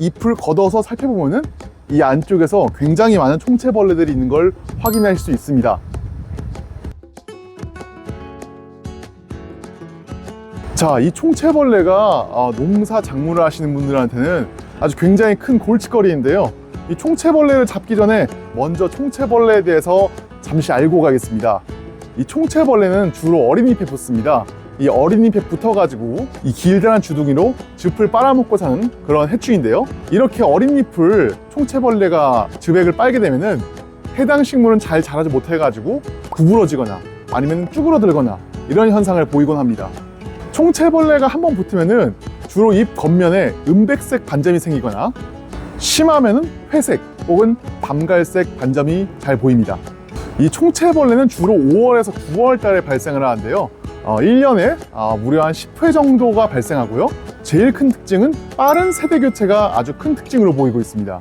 잎을 걷어서 살펴보면은 이 안쪽에서 굉장히 많은 총체벌레들이 있는 걸 확인할 수 있습니다. 자, 이 총체벌레가 아, 농사 작물을 하시는 분들한테는 아주 굉장히 큰 골칫거리인데요. 이 총체벌레를 잡기 전에 먼저 총체벌레에 대해서 잠시 알고 가겠습니다. 이 총체벌레는 주로 어린 잎에 붙습니다. 이 어린 잎에 붙어가지고 이 길다란 주둥이로 즙을 빨아먹고 사는 그런 해충인데요. 이렇게 어린 잎을 총체벌레가 즙액을 빨게 되면은 해당 식물은 잘 자라지 못해가지고 구부러지거나 아니면 쭈그러들거나 이런 현상을 보이곤 합니다. 총체벌레가 한번 붙으면은 주로 잎 겉면에 은백색 반점이 생기거나 심하면은 회색 혹은 담갈색 반점이 잘 보입니다. 이 총체벌레는 주로 5월에서 9월 달에 발생을 하는데요. 어, 1년에 무려 한 10회 정도가 발생하고요. 제일 큰 특징은 빠른 세대 교체가 아주 큰 특징으로 보이고 있습니다.